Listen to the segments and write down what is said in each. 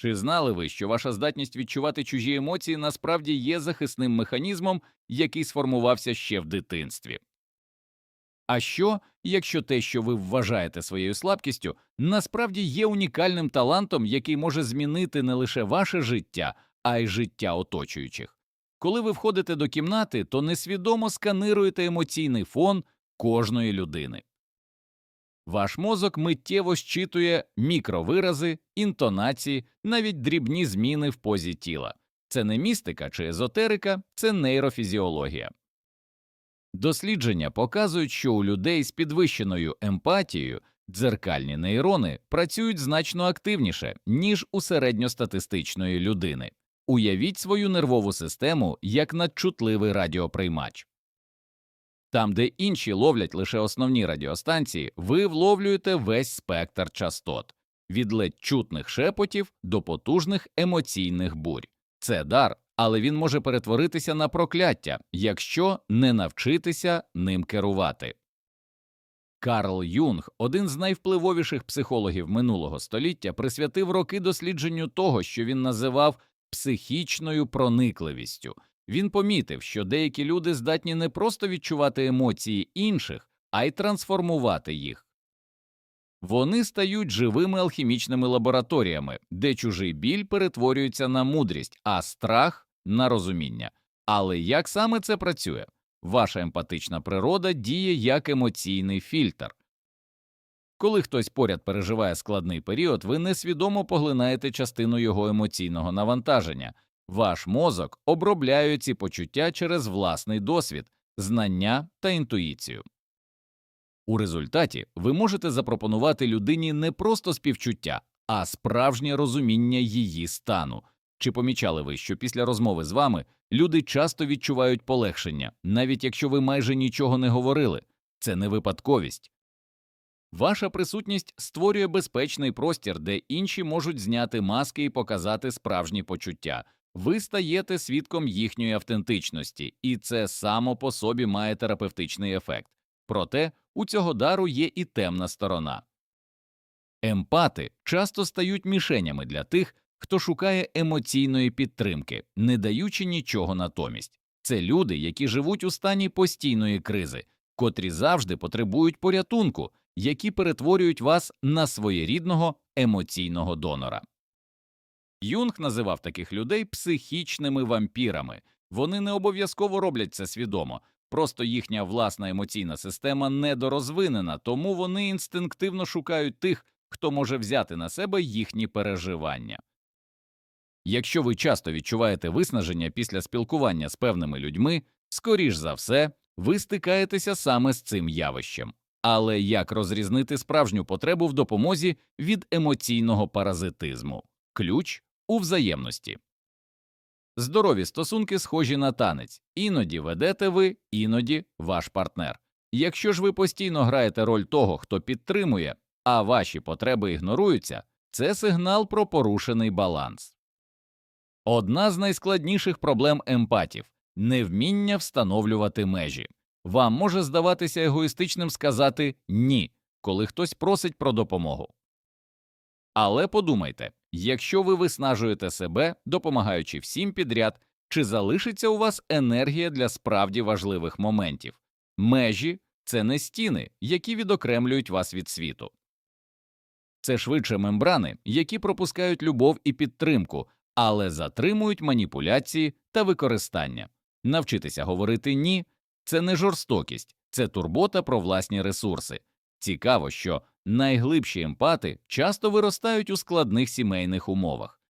Чи знали ви, що ваша здатність відчувати чужі емоції насправді є захисним механізмом, який сформувався ще в дитинстві? А що, якщо те, що ви вважаєте своєю слабкістю, насправді є унікальним талантом, який може змінити не лише ваше життя, а й життя оточуючих? Коли ви входите до кімнати, то несвідомо сканируєте емоційний фон кожної людини. Ваш мозок миттєво щитує мікровирази, інтонації, навіть дрібні зміни в позі тіла. Це не містика чи езотерика, це нейрофізіологія. Дослідження показують, що у людей з підвищеною емпатією дзеркальні нейрони працюють значно активніше, ніж у середньостатистичної людини. Уявіть свою нервову систему як надчутливий радіоприймач. Там, де інші ловлять лише основні радіостанції, ви вловлюєте весь спектр частот від ледь чутних шепотів до потужних емоційних бурь. Це дар, але він може перетворитися на прокляття, якщо не навчитися ним керувати. Карл Юнг, один з найвпливовіших психологів минулого століття, присвятив роки дослідженню того, що він називав психічною проникливістю. Він помітив, що деякі люди здатні не просто відчувати емоції інших, а й трансформувати їх. Вони стають живими алхімічними лабораторіями, де чужий біль перетворюється на мудрість, а страх на розуміння. Але як саме це працює? Ваша емпатична природа діє як емоційний фільтр. Коли хтось поряд переживає складний період, ви несвідомо поглинаєте частину його емоційного навантаження. Ваш мозок обробляє ці почуття через власний досвід, знання та інтуїцію. У результаті ви можете запропонувати людині не просто співчуття, а справжнє розуміння її стану. Чи помічали ви, що після розмови з вами люди часто відчувають полегшення, навіть якщо ви майже нічого не говорили? Це не випадковість. Ваша присутність створює безпечний простір, де інші можуть зняти маски і показати справжні почуття. Ви стаєте свідком їхньої автентичності, і це само по собі має терапевтичний ефект. Проте у цього дару є і темна сторона. Емпати часто стають мішенями для тих, хто шукає емоційної підтримки, не даючи нічого натомість. Це люди, які живуть у стані постійної кризи, котрі завжди потребують порятунку, які перетворюють вас на своєрідного емоційного донора. Юнг називав таких людей психічними вампірами. Вони не обов'язково роблять це свідомо, просто їхня власна емоційна система недорозвинена, тому вони інстинктивно шукають тих, хто може взяти на себе їхні переживання. Якщо ви часто відчуваєте виснаження після спілкування з певними людьми, скоріш за все, ви стикаєтеся саме з цим явищем. Але як розрізнити справжню потребу в допомозі від емоційного паразитизму? Ключ у взаємності. Здорові стосунки схожі на танець, іноді ведете ви, іноді ваш партнер. Якщо ж ви постійно граєте роль того, хто підтримує, а ваші потреби ігноруються, це сигнал про порушений баланс. Одна з найскладніших проблем емпатів невміння встановлювати межі. Вам може здаватися егоїстичним сказати ні, коли хтось просить про допомогу. Але подумайте якщо ви виснажуєте себе, допомагаючи всім підряд, чи залишиться у вас енергія для справді важливих моментів? Межі це не стіни, які відокремлюють вас від світу. Це швидше мембрани, які пропускають любов і підтримку, але затримують маніпуляції та використання. Навчитися говорити ні це не жорстокість, це турбота про власні ресурси. Цікаво, що найглибші емпати часто виростають у складних сімейних умовах.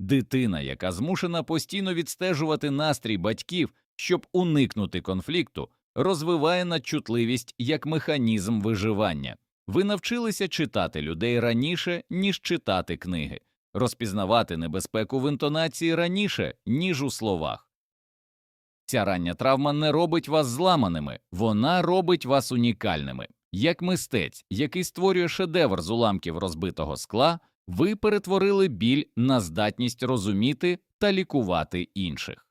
Дитина, яка змушена постійно відстежувати настрій батьків, щоб уникнути конфлікту, розвиває надчутливість як механізм виживання. Ви навчилися читати людей раніше, ніж читати книги, розпізнавати небезпеку в інтонації раніше, ніж у словах. Ця рання травма не робить вас зламаними, вона робить вас унікальними. Як мистець, який створює шедевр з уламків розбитого скла, ви перетворили біль на здатність розуміти та лікувати інших.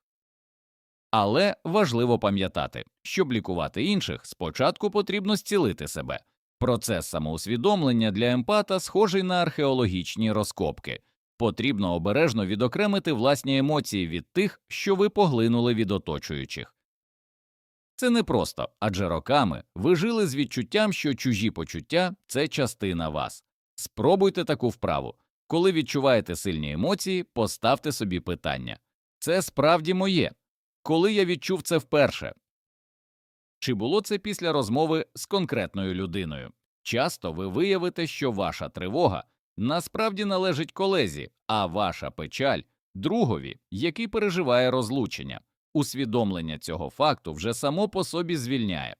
Але важливо пам'ятати, щоб лікувати інших, спочатку потрібно зцілити себе. Процес самоусвідомлення для емпата схожий на археологічні розкопки. Потрібно обережно відокремити власні емоції від тих, що ви поглинули від оточуючих. Це непросто, адже роками ви жили з відчуттям, що чужі почуття це частина вас. Спробуйте таку вправу. Коли відчуваєте сильні емоції, поставте собі питання це справді моє. Коли я відчув це вперше? Чи було це після розмови з конкретною людиною? Часто ви виявите, що ваша тривога насправді належить колезі, а ваша печаль другові, який переживає розлучення. Усвідомлення цього факту вже само по собі звільняє.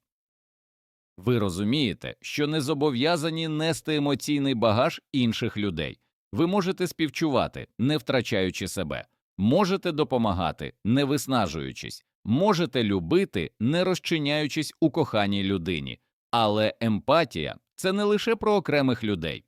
Ви розумієте, що не зобов'язані нести емоційний багаж інших людей. Ви можете співчувати, не втрачаючи себе, можете допомагати, не виснажуючись, можете любити, не розчиняючись у коханій людині. Але емпатія це не лише про окремих людей.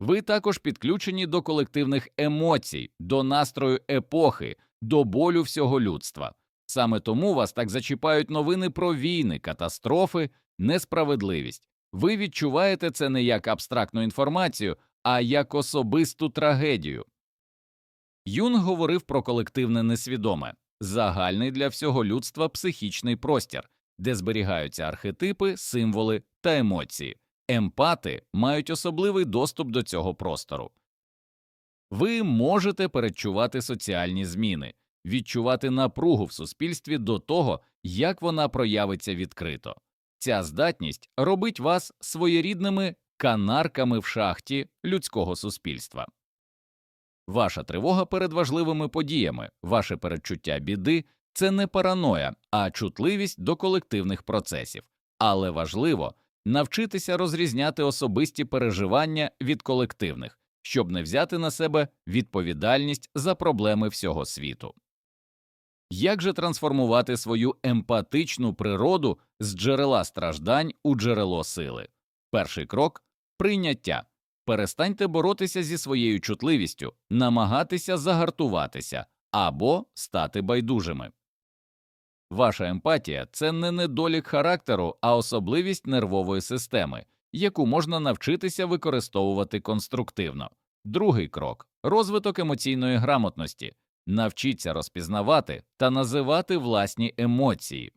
Ви також підключені до колективних емоцій, до настрою епохи, до болю всього людства. Саме тому вас так зачіпають новини про війни, катастрофи, несправедливість. Ви відчуваєте це не як абстрактну інформацію, а як особисту трагедію. Юнг говорив про колективне несвідоме, загальний для всього людства психічний простір, де зберігаються архетипи, символи та емоції. Емпати мають особливий доступ до цього простору. Ви можете передчувати соціальні зміни, відчувати напругу в суспільстві до того, як вона проявиться відкрито. Ця здатність робить вас своєрідними канарками в шахті людського суспільства. Ваша тривога перед важливими подіями, ваше передчуття біди це не параноя, а чутливість до колективних процесів. Але важливо навчитися розрізняти особисті переживання від колективних, щоб не взяти на себе відповідальність за проблеми всього світу. Як же трансформувати свою емпатичну природу з джерела страждань у джерело сили? Перший крок прийняття. Перестаньте боротися зі своєю чутливістю, намагатися загартуватися або стати байдужими. Ваша емпатія це не недолік характеру, а особливість нервової системи, яку можна навчитися використовувати конструктивно. Другий крок розвиток емоційної грамотності. Навчіться розпізнавати та називати власні емоції.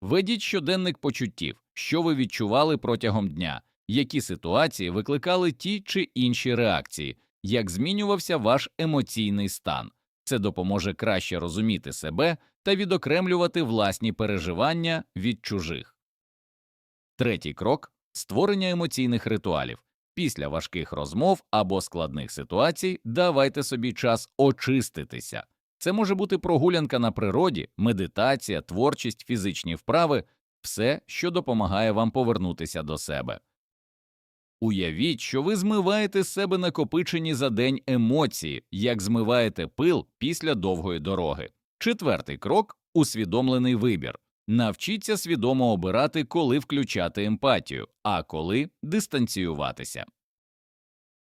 Ведіть щоденник почуттів, що ви відчували протягом дня, які ситуації викликали ті чи інші реакції, як змінювався ваш емоційний стан. Це допоможе краще розуміти себе та відокремлювати власні переживання від чужих. Третій крок створення емоційних ритуалів. Після важких розмов або складних ситуацій давайте собі час очиститися. Це може бути прогулянка на природі, медитація, творчість, фізичні вправи, все, що допомагає вам повернутися до себе. Уявіть, що ви змиваєте з себе накопичені за день емоції, як змиваєте пил після довгої дороги. Четвертий крок усвідомлений вибір. Навчіться свідомо обирати, коли включати емпатію, а коли дистанціюватися.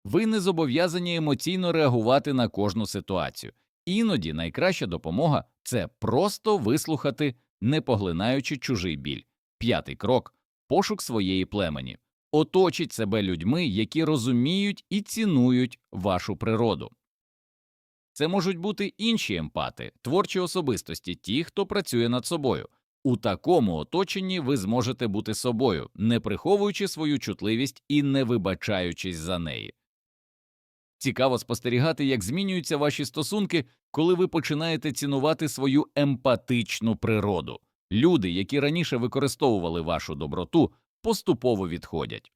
Ви не зобов'язані емоційно реагувати на кожну ситуацію. Іноді найкраща допомога це просто вислухати, не поглинаючи чужий біль. П'ятий крок пошук своєї племені. Оточіть себе людьми, які розуміють і цінують вашу природу. Це можуть бути інші емпати, творчі особистості, ті, хто працює над собою. У такому оточенні ви зможете бути собою, не приховуючи свою чутливість і не вибачаючись за неї. Цікаво спостерігати, як змінюються ваші стосунки, коли ви починаєте цінувати свою емпатичну природу. Люди, які раніше використовували вашу доброту, поступово відходять.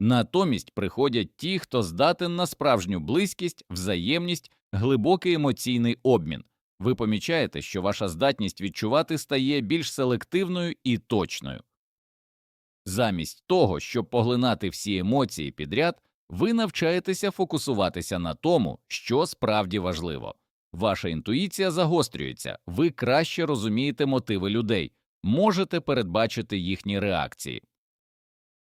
Натомість приходять ті, хто здатен на справжню близькість, взаємність, глибокий емоційний обмін. Ви помічаєте, що ваша здатність відчувати стає більш селективною і точною. Замість того, щоб поглинати всі емоції підряд, ви навчаєтеся фокусуватися на тому, що справді важливо. Ваша інтуїція загострюється, ви краще розумієте мотиви людей, можете передбачити їхні реакції.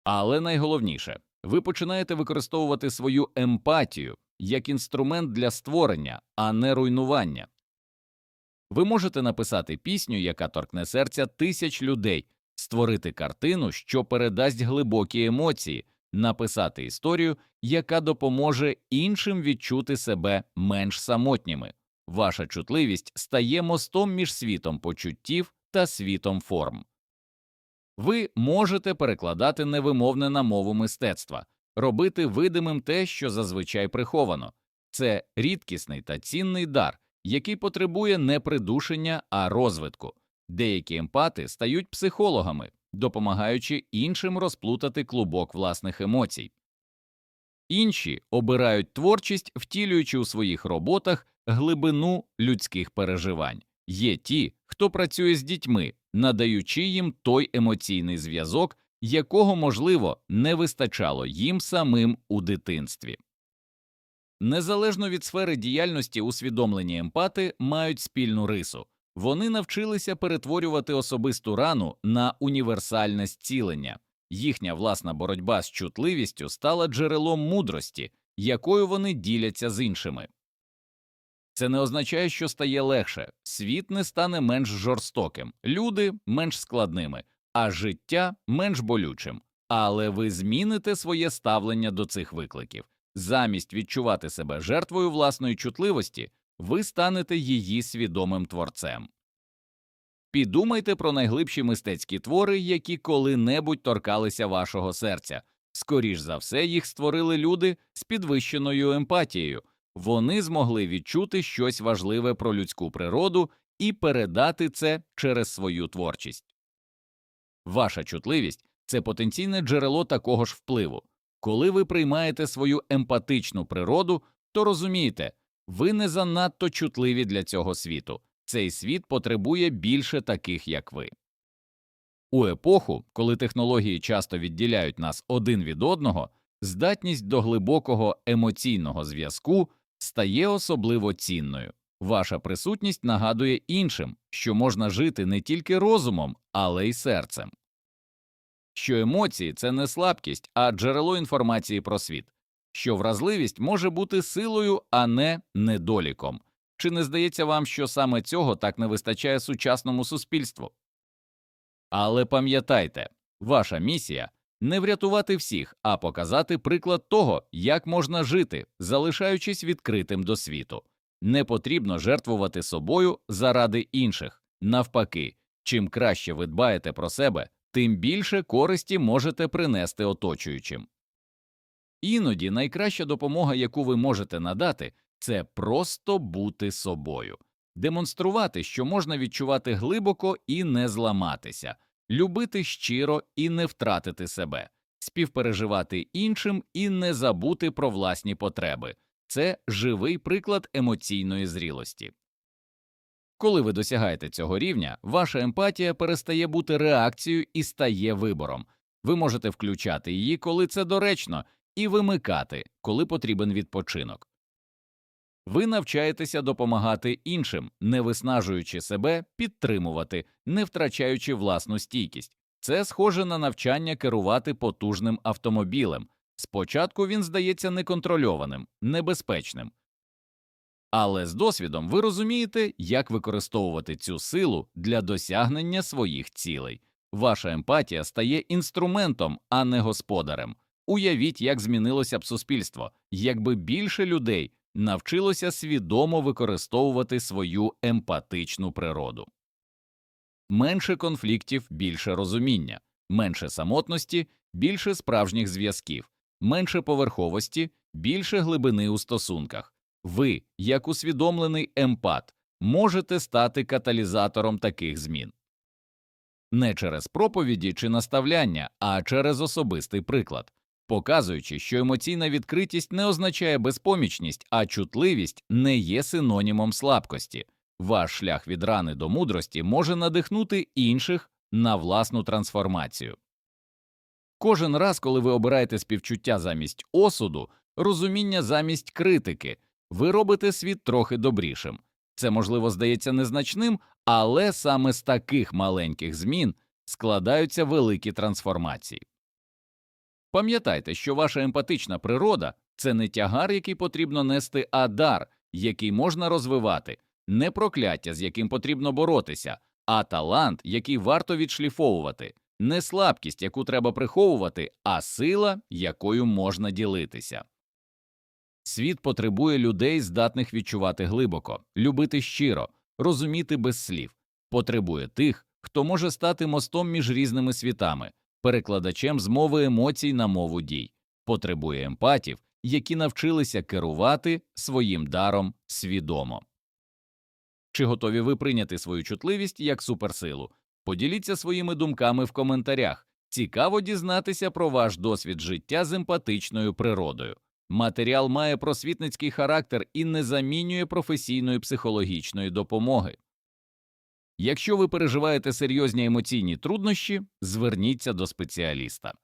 Але найголовніше, ви починаєте використовувати свою емпатію як інструмент для створення, а не руйнування. Ви можете написати пісню, яка торкне серця тисяч людей, створити картину, що передасть глибокі емоції, написати історію, яка допоможе іншим відчути себе менш самотніми. Ваша чутливість стає мостом між світом почуттів та світом форм. Ви можете перекладати невимовне на мову мистецтва, робити видимим те, що зазвичай приховано. Це рідкісний та цінний дар, який потребує не придушення, а розвитку. Деякі емпати стають психологами, допомагаючи іншим розплутати клубок власних емоцій. Інші обирають творчість, втілюючи у своїх роботах глибину людських переживань. Є ті, хто працює з дітьми, надаючи їм той емоційний зв'язок, якого, можливо, не вистачало їм самим у дитинстві. Незалежно від сфери діяльності усвідомлені емпати мають спільну рису вони навчилися перетворювати особисту рану на універсальне зцілення. Їхня власна боротьба з чутливістю стала джерелом мудрості, якою вони діляться з іншими. Це не означає, що стає легше, світ не стане менш жорстоким, люди менш складними, а життя менш болючим. Але ви зміните своє ставлення до цих викликів. Замість відчувати себе жертвою власної чутливості, ви станете її свідомим творцем. Підумайте про найглибші мистецькі твори, які коли-небудь торкалися вашого серця. Скоріш за все, їх створили люди з підвищеною емпатією. Вони змогли відчути щось важливе про людську природу і передати це через свою творчість. Ваша чутливість це потенційне джерело такого ж впливу. Коли ви приймаєте свою емпатичну природу, то розумієте, ви не занадто чутливі для цього світу. Цей світ потребує більше таких, як ви. У епоху, коли технології часто відділяють нас один від одного, здатність до глибокого емоційного зв'язку стає особливо цінною. Ваша присутність нагадує іншим, що можна жити не тільки розумом, але й серцем. Що емоції це не слабкість, а джерело інформації про світ, що вразливість може бути силою, а не недоліком. Чи не здається вам, що саме цього так не вистачає сучасному суспільству? Але пам'ятайте, ваша місія не врятувати всіх, а показати приклад того, як можна жити, залишаючись відкритим до світу. Не потрібно жертвувати собою заради інших. Навпаки, чим краще ви дбаєте про себе, тим більше користі можете принести оточуючим. Іноді найкраща допомога, яку ви можете надати, це просто бути собою, демонструвати, що можна відчувати глибоко і не зламатися, любити щиро і не втратити себе, співпереживати іншим і не забути про власні потреби. Це живий приклад емоційної зрілості. Коли ви досягаєте цього рівня, ваша емпатія перестає бути реакцією і стає вибором. Ви можете включати її, коли це доречно, і вимикати, коли потрібен відпочинок. Ви навчаєтеся допомагати іншим, не виснажуючи себе, підтримувати, не втрачаючи власну стійкість. Це схоже на навчання керувати потужним автомобілем. Спочатку він здається неконтрольованим, небезпечним. Але з досвідом ви розумієте, як використовувати цю силу для досягнення своїх цілей. Ваша емпатія стає інструментом, а не господарем. Уявіть, як змінилося б суспільство, якби більше людей навчилося свідомо використовувати свою емпатичну природу. Менше конфліктів, більше розуміння, менше самотності, більше справжніх зв'язків, менше поверховості, більше глибини у стосунках. Ви, як усвідомлений емпат, можете стати каталізатором таких змін. Не через проповіді чи наставляння, а через особистий приклад показуючи, що емоційна відкритість не означає безпомічність, а чутливість не є синонімом слабкості. Ваш шлях від рани до мудрості може надихнути інших на власну трансформацію. Кожен раз, коли ви обираєте співчуття замість осуду, розуміння замість критики, ви робите світ трохи добрішим. Це, можливо, здається незначним, але саме з таких маленьких змін складаються великі трансформації. Пам'ятайте, що ваша емпатична природа це не тягар, який потрібно нести, а дар, який можна розвивати, не прокляття, з яким потрібно боротися, а талант, який варто відшліфовувати. не слабкість, яку треба приховувати, а сила, якою можна ділитися. Світ потребує людей, здатних відчувати глибоко, любити щиро, розуміти без слів, потребує тих, хто може стати мостом між різними світами, перекладачем з мови емоцій на мову дій, потребує емпатів, які навчилися керувати своїм даром свідомо. Чи готові ви прийняти свою чутливість як суперсилу? Поділіться своїми думками в коментарях. Цікаво дізнатися про ваш досвід життя з емпатичною природою. Матеріал має просвітницький характер і не замінює професійної психологічної допомоги. Якщо ви переживаєте серйозні емоційні труднощі, зверніться до спеціаліста.